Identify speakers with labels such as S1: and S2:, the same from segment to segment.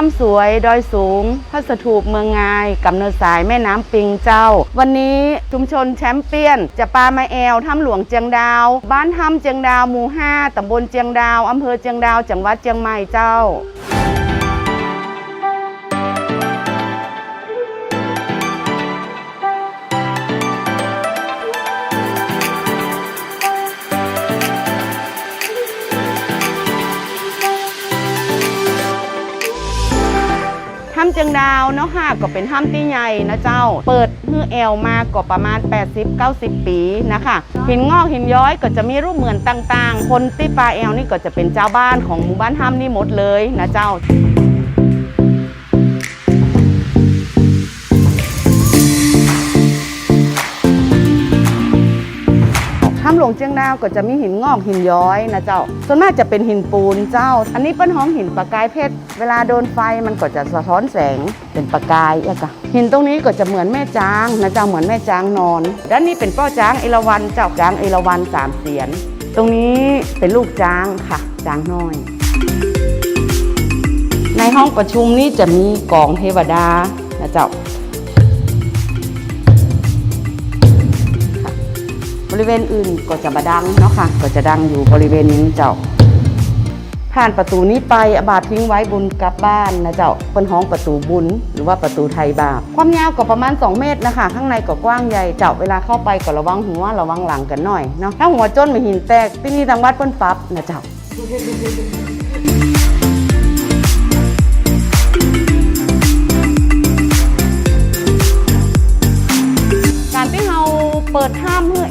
S1: ถ้ำสวยดอยสูงพระสถูปเมืองงายกำเนิดสายแม่น้ำปิงเจ้า วันนี้ชุมชนแชมเปี้ยน จะปามาแอลถ้ำหลวงเจียงดาว บ้านถ้ำเจียงดาวหมู่ห้าตำบลเจียงดาวอำเภอเจียงดาวจังหวัดเจียงใหม่เจ้า ถ้ำเจียงดาวเนาะค่ะก็เป็นถ้ำที่ใหญ่นะเจ้า เปิดมือแอลมาก็ประมาณ 80-90 ปีนะคะ หินงอกหินย้อยก็จะมีรูปเหมือนต่างๆ คนที่ปลาแอลนี่ก็จะเป็นเจ้าบ้านของหมู่บ้านถ้ำนี่หมดเลยนะเจ้า หลวงเจียงดาวก็จะมีหินงอกหินย้อยนะเจ้า ส่วนมากจะเป็นหินปูนเจ้า อันนี้เปิ้นห้องหินประกายเพชร เวลาโดนไฟมันก็จะสะท้อนแสงเป็นประกายอะค่ะหินตรงนี้ก็จะเหมือนแม่จางนะเจ้าเหมือนแม่จางนอน ด้านนี้เป็นป้อจางเอราวันเจ้าจางเอราวันสามเสียน ตรงนี้เป็นลูกจางค่ะจางน้อย ในห้องประชุมนี้จะมีกองเทวดานะเจ้า ริเวณอื่นก็จะมาดังเนาะค่ะ ก็จะดังอยู่บริเวณนี้เจ้า ผ่านประตูนี้ไปอาบาททิ้งไว้บุญกลับบ้านนะเจ้าเป็นห้องประตูบุญหรือว่าประตูไทยบาปความยาวก็ประมาณ 2 เมตรนะคะ ข้างในก็กว้างใหญ่เจ้าเวลาเข้าไปก็ระวังหัวระวังหลังกันหน่อยเนาะถ้าหัวจนไม่หินแตกที่นี่ทางวัดเปิ้นปับนะเจ้า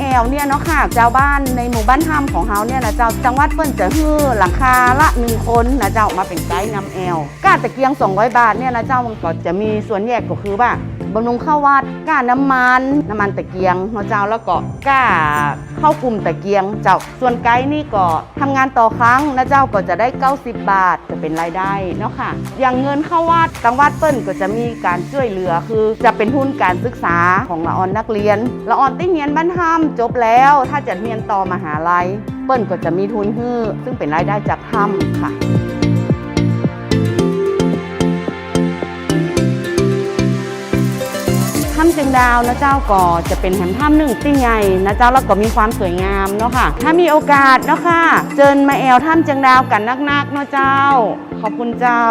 S1: ถ้ำฮือแอลเนี่ยเนาะค่ะเจ้าบ้านในหมู่บ้านถ้ำของเราเนี่ยนะเจ้าจังหวัดเปิ้นจะฮือหลังคาละหนึ่งคนนะเจ้ามาเป็นไกด์นำแอลก้าตะเกียง200บาทเนี่ยนะเจ้ามันก็จะมีส่วนแยกก็คือว่า บำรุงข้าววัดก้าน้ำมัน น้ำมันตะเกียงเนาเจ้าแล้วก็ก้าเข้ากลุ่มตะเกียง เจ้าส่วนไกด์นี่ก็ทำงานต่อครั้งนะเจ้าก็จะได้ 90 บาทจะเป็นรายได้เนาะค่ะ อย่างเงินเข้าวัดตังวัดเปิ้นก็จะมีการช่วยเหลือคือ จะเป็นทุนการศึกษาของละออนนักเรียนละออนที่เรียนบ้านห้ามจบแล้ว ถ้าจะเรียนต่อมหาลัยเปิ้นก็จะมีทุนฮื้อซึ่งเป็นรายได้จากถ้ำค่ะ เชียงดาวนะเจ้าก็จะเป็นแหมถ้ำหนึ่งที่ใหญ่นะเจ้าแล้วก็มีความสวยงามเนาะค่ะ ถ้ามีโอกาสเนาะค่ะ เจิญมาแอวถ้ำเชียงดาวกันนักๆเนาะเจ้า ขอบคุณเจ้า